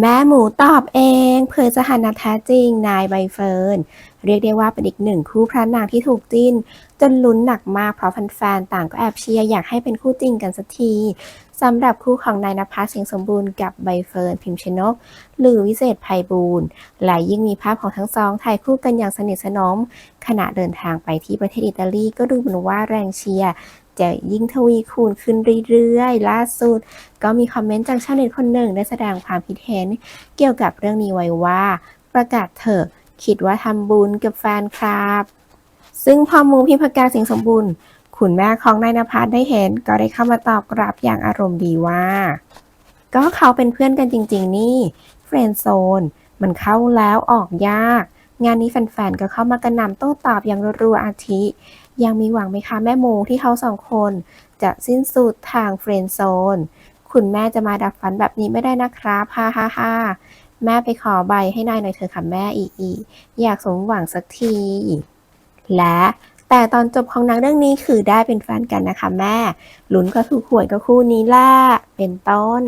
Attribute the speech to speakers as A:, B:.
A: แม่หมูตอบเองเผยสถานะแท้จริงนายใบเฟิร์นเรียกได้ว่าเป็นอีกหนึ่งคู่พระนางที่ถูกจิ้น จนลุ้นหนักมากเพราะแฟนๆต่างก็แอบเชียร์อยากให้เป็นคู่จริงกันสักทีสำหรับคู่ของนายนภัสเสียงสมบูรณ์กับใบเฟิร์นพิมพ์ชนก หรือวิเศษไพบูลย์และยิ่งมีภาพของทั้งสองถ่ายคู่กันอย่างสนิทสนม ขณะเดินทางไปที่ประเทศอิตาลีก็ดูเหมือนว่าแรงเชียร์ จะยิ่งทวีคูณขึ้นเรื่อยๆ ล่าสุด ก็มีคอมเมนต์จากชาวเน็ตคนหนึ่งได้แสดงความคิดเห็น เกี่ยวกับเรื่องนี้ไว้ว่า ประกาศเถอะคิดว่าทำบุญกับแฟนคลับ ซึ่งพอมูพิพากาสิงสมบูรณ์คุณแม่ของนายนภัสได้เห็น ก็ได้เข้ามาตอบกลับอย่างอารมณ์ดีว่า ก็เขาเป็นเพื่อนกันจริง ๆ นี่เฟรนด์โซนมันเข้าแล้วออกยาก งานนี้แฟนๆ ก็เข้ามากระหน่ำโต้ตอบอย่างรัวๆอาทิ ยังมีหวังไหมคะแม่โมที่เขาสองคน จะสิ้นสุดทางเฟรนด์โซน คุณแม่จะมาดับฝันแบบนี้ไม่ได้นะครับฮ่าฮ่าฮ่าแม่ไปขอใบให้นายหน่อยเถอะค่ะแม่อีอีอยากสมหวังสักที และแต่ตอนจบของหนังเรื่องนี้คือได้เป็นแฟนกันนะคะแม่ลุ้นก็ถูกหวยก็คู่นี้แหละเป็นต้น